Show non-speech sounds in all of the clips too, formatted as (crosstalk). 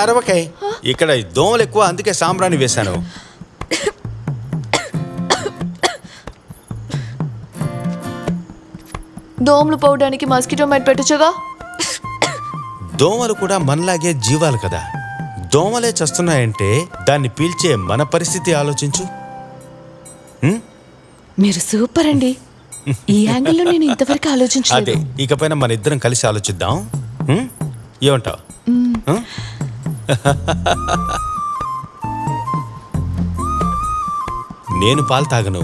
అరవకాయ్. ఇక్కడ దోమలు ఎక్కువ అందుకే సాంబ్రాణి వేశాను. దోమలు పోవడానికి మస్కిటో మైట్ పెట్టచ్చుగా? దోమలు కూడా మనలాగే జీవాలు కదా. దోమలే చస్తున్నాయంటే దాన్ని పీల్చే మన పరిస్థితి ఆలోచించు. మీరు సూపర్ అండి. ఈ యాంగిల్లో నేను ఇంతవరకు అదే ఆలోచించలేదు ఇకపైన మన ఇద్దరం కలిసి ఆలోచిద్దాం. హ్మ్? ఏమంటావ్? హ్మ్? నేను పాలు తాగను.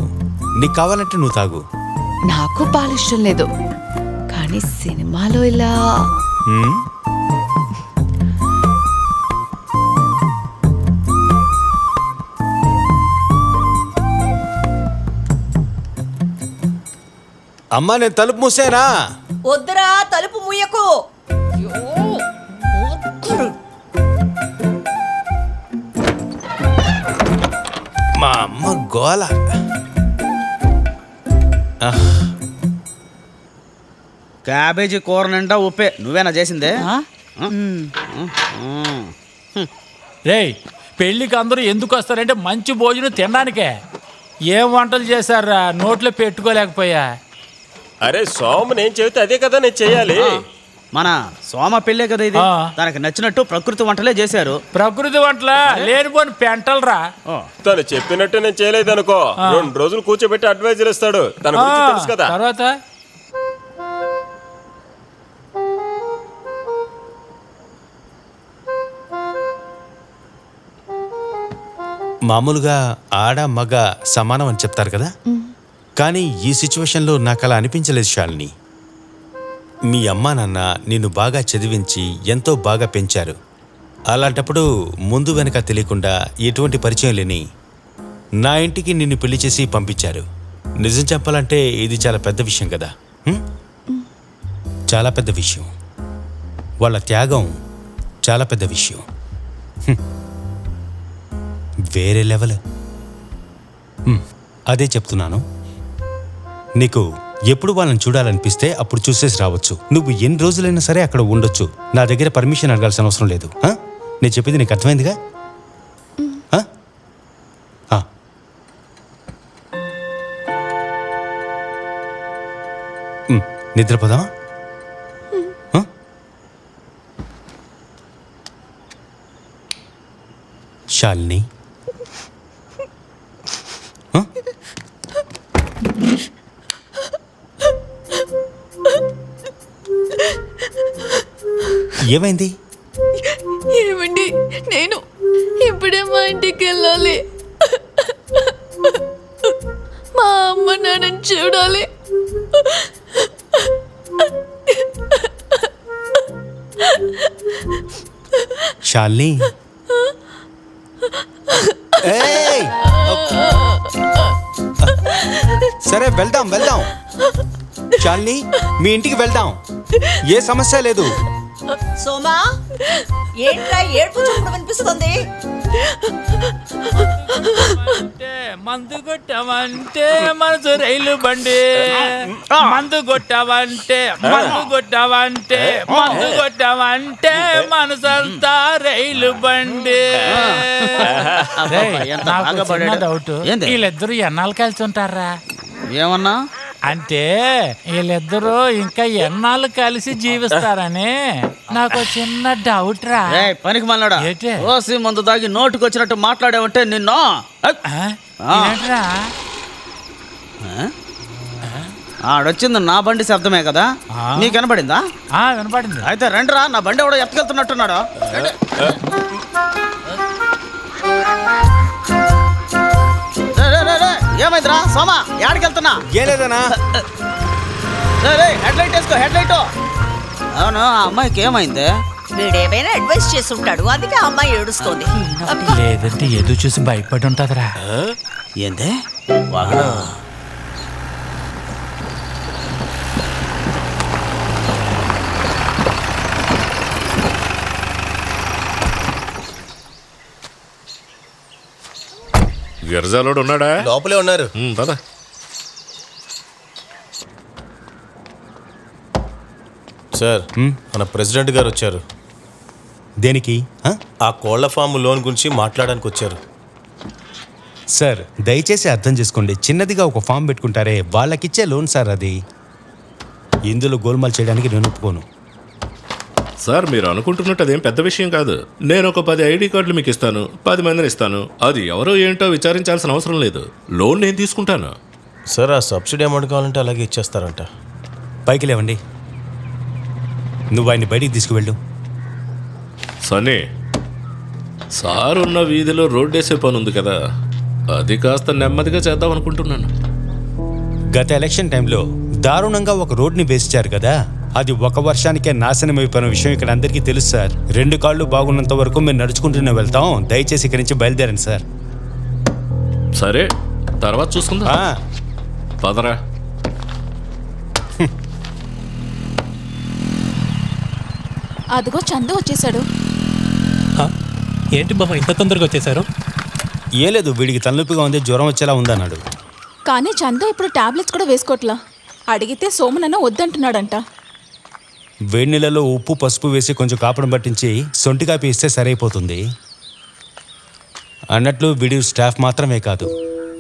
నీకు కావాలంటే నువ్వు తాగు. నాకు పాలు ఇష్టం లేదు. కానీ సినిమాలో ఇలా హ్మ్? అమ్మా నేను తలుపు మూసేనా? వద్దురా తలుపు ముయ్యకు మా అమ్మ గోల. క్యాబేజీ కూర నిండా ఉప్పే. నువ్వేనా చేసిందే? రేయ్ పెళ్ళికి అందరూ ఎందుకు వస్తారంటే మంచి భోజనం తినడానికే. ఏం వంటలు చేశారా నోట్లో పెట్టుకోలేకపోయా. అరే సోము నేను చెబితే అదే కదా నేను చెయ్యాలి మన సోమ పెళ్ళే కదా ఇది. తనకి నచ్చినట్టు ప్రకృతి వంటలే చేశారు. ప్రకృతి వంటల? లేనిపోని పెంటలరా? తను చెప్పినట్టు నేను చేయలేదు అనుకో. రెండు రోజులు కూర్చోబెట్టి అడ్వైజర్ ఇస్తాడు. తన గురించి తెలుసు కదా. తర్వాత? మామూలుగా ఆడ మగ సమానం అని చెప్తారు కదా? కానీ ఈ సిచ్యువేషన్లో నాకు అలా అనిపించలేదు శాలిని. మీ అమ్మా నాన్న నిన్ను బాగా చదివించి ఎంతో బాగా పెంచారు. అలాంటప్పుడు ముందు వెనక తెలియకుండా ఎటువంటి పరిచయం లేని నా ఇంటికి నిన్ను పెళ్ళి చేసి పంపించారు. నిజం చెప్పాలంటే ఇది చాలా పెద్ద విషయం కదా. చాలా పెద్ద విషయం. వాళ్ళ త్యాగం చాలా పెద్ద విషయం. వేరే లెవెల్. అదే చెప్తున్నాను. నీకు ఎప్పుడు వాళ్ళని చూడాలనిపిస్తే అప్పుడు చూసేసి రావచ్చు. నువ్వు ఎన్ని రోజులైనా సరే అక్కడ ఉండొచ్చు. నా దగ్గర పర్మిషన్ అడగాల్సిన అవసరం లేదు. నేను చెప్పింది నీకు అర్థమైందిగా? నిద్రపోదా నిద్రపోదామా? శాలిని? ఏమైంది? ఏమండి నేను ఇప్పుడే మా ఇంటికి వెళ్ళాలి. మా అమ్మ నాన్నని చూడాలి. ఏయ్! సరే వెళ్దాం వెళ్దాం. శాలిని మీ ఇంటికి వెళ్దాం. ఏ సమస్య లేదు. సోమా ఏంట్రా ఏడుపు చప్పుడు వినిపిస్తుంది? మందు కొట్టావంటే మనసు రైలు బండి. మందు కొట్టావంటే మందు కొట్టావంటే మందు కొట్టావంటే మనసంతా రైలు బండి. డౌట్ ఏంది? వీళ్ళిద్దరు ఎన్నాళ్ళు కలిసి ఉంటారా? ఏమన్నా? అంటే వీళ్ళిద్దరూ ఇంకా ఎన్నాళ్ళు కలిసి జీవిస్తారని నాకు చిన్న డౌట్ రా. పనికి మళ్ళాడా ఏంటి? ఓసి మందు దాగి నోటుకు వచ్చినట్టు మాట్లాడావంటే నిన్ను. ఆడొచ్చింది నా బండి శబ్దమే కదా. నీకు వినపడిందా? ఆ, వినపడింది. అయితే రండిరా నా బండి ఎవడో ఎత్తుకెళ్తున్నట్టున్నాడు. ఏమైందిరా సోమా యాడికి వెళ్తున్నా? ఏ లేదనా హెడ్ లైట్ వేసుకో హెడ్ లైట్ అవును ఆ అమ్మాయికి ఏమైంది? వీడేమైనా అడ్వైస్ చేసి ఉంటాడు అందుకే ఆ అమ్మాయి ఏడుస్తోంది. లేదంటే ఏదో చూసి భయపడి ఉంటదిరా. ఏంది? వాడు గిరజాలోడు ఉన్నాడా? లోపలే ఉన్నారు. పద. సార్ మన ప్రెసిడెంట్ గారు వచ్చారు. దేనికి? ఆ? ఆ కోళ్ళ ఫామ్ లోన్ గురించి మాట్లాడడానికి వచ్చారు. సార్ దయచేసి అర్థం చేసుకోండి. చిన్నదిగా ఒక ఫామ్ పెట్టుకుంటారే వాళ్ళకిచ్చే లోన్ సార్ అది. ఇందులో గోల్మాల్ చేయడానికి నేను ఒప్పుకోను. సార్ మీరు అనుకుంటున్నట్టు అదేం పెద్ద విషయం కాదు. నేను ఒక పది ఐడి కార్డులు మీకు ఇస్తాను పది మందిని ఇస్తాను. అది ఎవరో ఏంటో విచారించాల్సిన అవసరం లేదు. లోన్ నేను తీసుకుంటాను. సార్ ఆ సబ్సిడీ అమౌంట్ కావాలంటే అలాగే ఇచ్చేస్తారంట. పైకి లేవండి. నువ్వు ఆయన్ని బయటికి తీసుకువెళ్ళు. సన్నీ సార్ ఉన్న వీధిలో రోడ్డేసే పని ఉంది కదా. అది కాస్త నెమ్మదిగా చేద్దాం అనుకుంటున్నాను గత ఎలక్షన్ టైంలో దారుణంగా ఒక రోడ్ని వేసిచ్చారు కదా. అది ఒక వర్షానికే నాశనం అయిపోయిన విషయం ఇక్కడ అందరికీ తెలుసు సార్. రెండు కాళ్ళు బాగున్నంత వరకు మేము నడుచుకుంటూనే వెళ్తాం. దయచేసి ఇక్కడి నుంచి బయలుదేరండి సార్. సరే తర్వాత చూసుకుందాం. ఆ, పదరా. అదిగో చందు వచ్చేసాడు. ఏంటి బాబా ఇంత తొందరగా వచ్చేసారు ఏం లేదు వీడికి తలనొప్పిగా ఉంది జ్వరం వచ్చేలా ఉందన్నాడు. కానీ చందు ఇప్పుడు టాబ్లెట్స్ కూడా వేసుకోవట్లా అడిగితే సోమనన్న వద్దంటున్నాడంట. వేడి నీళ్ళలో ఉప్పు పసుపు వేసి కొంచెం కాపడం పట్టించి సొంటి కాపీ ఇస్తే సరైపోతుంది. అన్నట్లు వీడి స్టాఫ్ మాత్రమే కాదు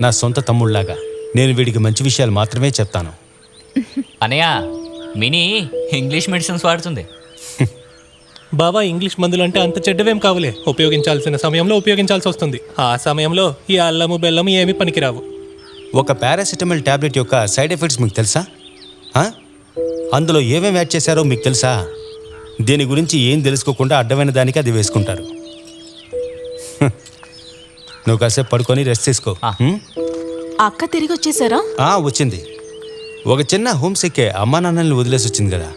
నా సొంత తమ్ముళ్ళాగా నేను వీడికి మంచి విషయాలు మాత్రమే చెప్తాను. అనయ్య మినీ ఇంగ్లీష్ మెడిసిన్స్ వాడుతుంది. బాబా ఇంగ్లీష్ మందులు అంటే అంత చెడ్డవేం కావులే. ఉపయోగించాల్సిన సమయంలో ఉపయోగించాల్సి వస్తుంది. ఆ సమయంలో ఈ అల్లము బెల్లము ఏమీ పనికిరావు. ఒక పారాసిటమాల్ టాబ్లెట్ యొక్క సైడ్ ఎఫెక్ట్స్ మీకు తెలుసా? అందులో ఏమేమి యాడ్ చేశారో మీకు తెలుసా? దీని గురించి ఏం తెలుసుకోకుండా అడ్డమైన దానికి అది వేసుకుంటారు. (laughs) నువ్వు కాసేపు పడుకొని రెస్ట్ తీసుకో? అక్క తిరిగి వచ్చేసారా? ఆ, వచ్చింది. ఒక చిన్న హోమ్ సిక్కే అమ్మా నాన్నల్ని వదిలేసి వచ్చింది కదా.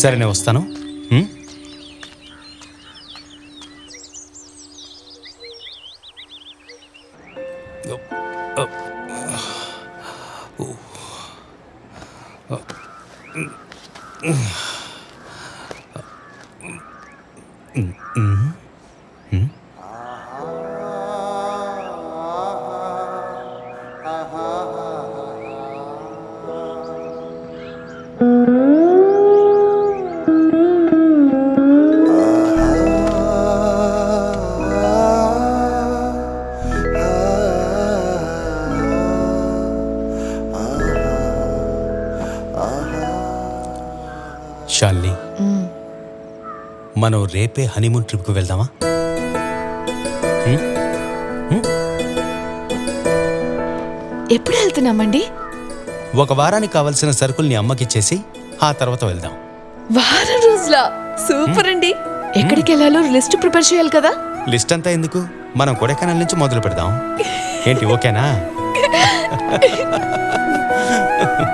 సరే నేను వస్తాను. Ugh. (sighs) (sighs) షాలిని మనం రేపే హనీమూన్ ట్రిప్కి వెళ్దామా? ఎప్పుడు వెళ్తున్నామండి? ఒక వారానికి కావలసిన సరుకుల్ని అమ్మకిచ్చేసి ఆ తర్వాత వెళ్దాం. వారం రోజుల? సూపర్ అండి. ఎక్కడికి వెళ్ళాలో లిస్ట్ ప్రిపేర్ చేయాలి కదా? లిస్ట్ అంతా ఎందుకు? మనం కొడైకెనాల్ నుంచి మొదలు పెడదాం ఏంటి ఓకేనా? (laughs)